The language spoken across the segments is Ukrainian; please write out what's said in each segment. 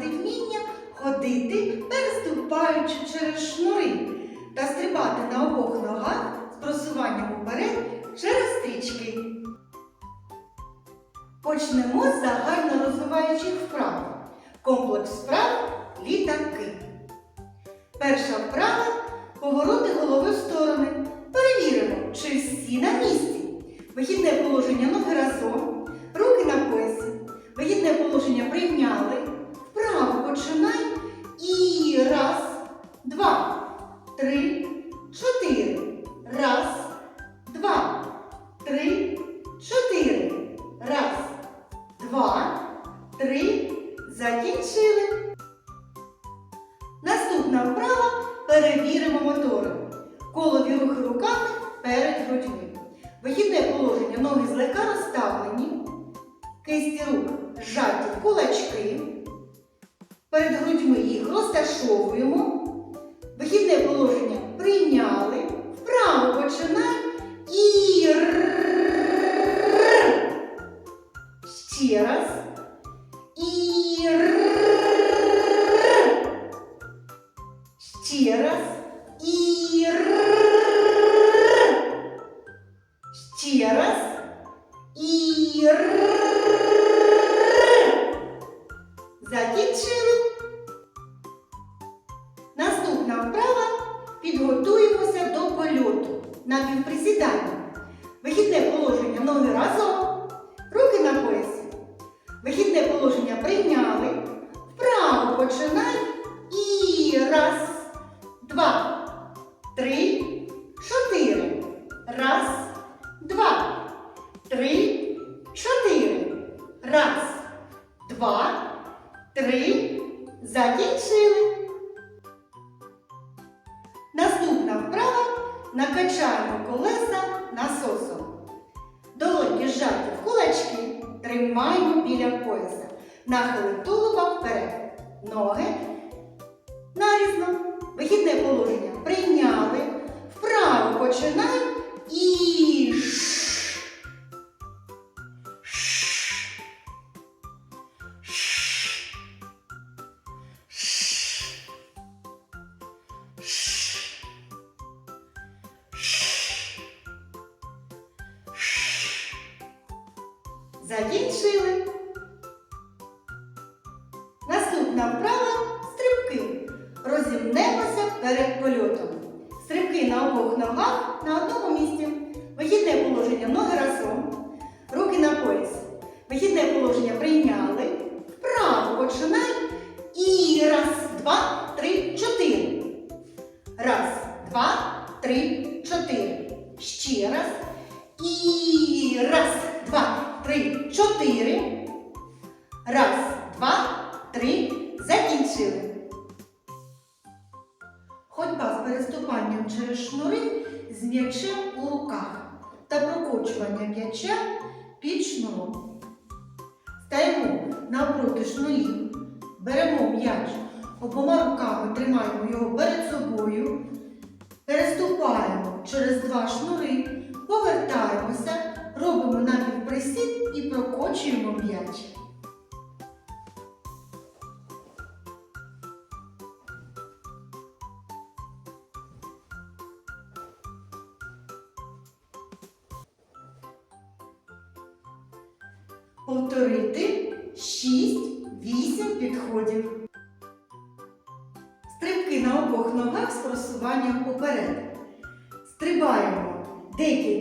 розвинути вміння ходити, переступаючи через шнури та стрибати на обох ногах з просуванням уперед через стрічки. Почнемо з загально розвиваючих вправ. Комплекс вправ літаки. Перша вправа повороти голови в сторони. Перевіримо, чи всі на місці. Вихідне положення ноги разом, Закінчили. Наступна вправа перевіримо мотори. Колові рухи руками перед грудьми. Вихідне положення ноги злегка розставлені. Кисті рук зжаті в кулачки. Перед грудьми їх розташовуємо. Вихідне положення прийняли. Вправо починай Ще раз. І. Ще раз. І. Закінчили. Наступна вправа. Підготуємося до польоту на півприсідання. Вихідне положення ноги разом. Руки на поясі. Вихідне положення прийняли. Вправо починай. І раз, два, три, чотири. Раз, два, три, чотири. Раз, два, три. Закінчили. Наступна вправа накачаємо колеса насосом. Долоньки зжаті в кулачки, тримаємо біля пояса. Нахили тулуба вперед. Ноги Закінчили. Наступна вправа стрибки. Розімнемося перед польотом. Стрибки на обох ногах на одному місці. Вихідне положення ноги разом. Руки на пояс. Вихідне положення прийняли. Вправо починай. І раз, два, три, чотири. Раз, два, три, чотири. Ще раз. І раз, два, три, чотири. Раз, два, три. Закінчили. Ходьба з переступанням через шнури з м'ячем у руках та прокочування м'яча під шнуром. Стаємо навпроти шнурів, беремо м'яч, обома руками тримаємо його перед собою, прокочуємо м'яч. Повторити 6-8 підходів. Стрибки на обох ногах з просуванням уперед. Стрибаємо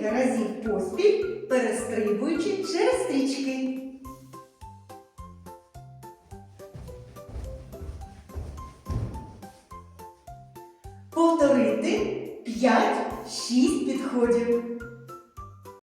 декілька разів поспіль, перестрибуючи через стрічки. Повторити 5-6 підходів.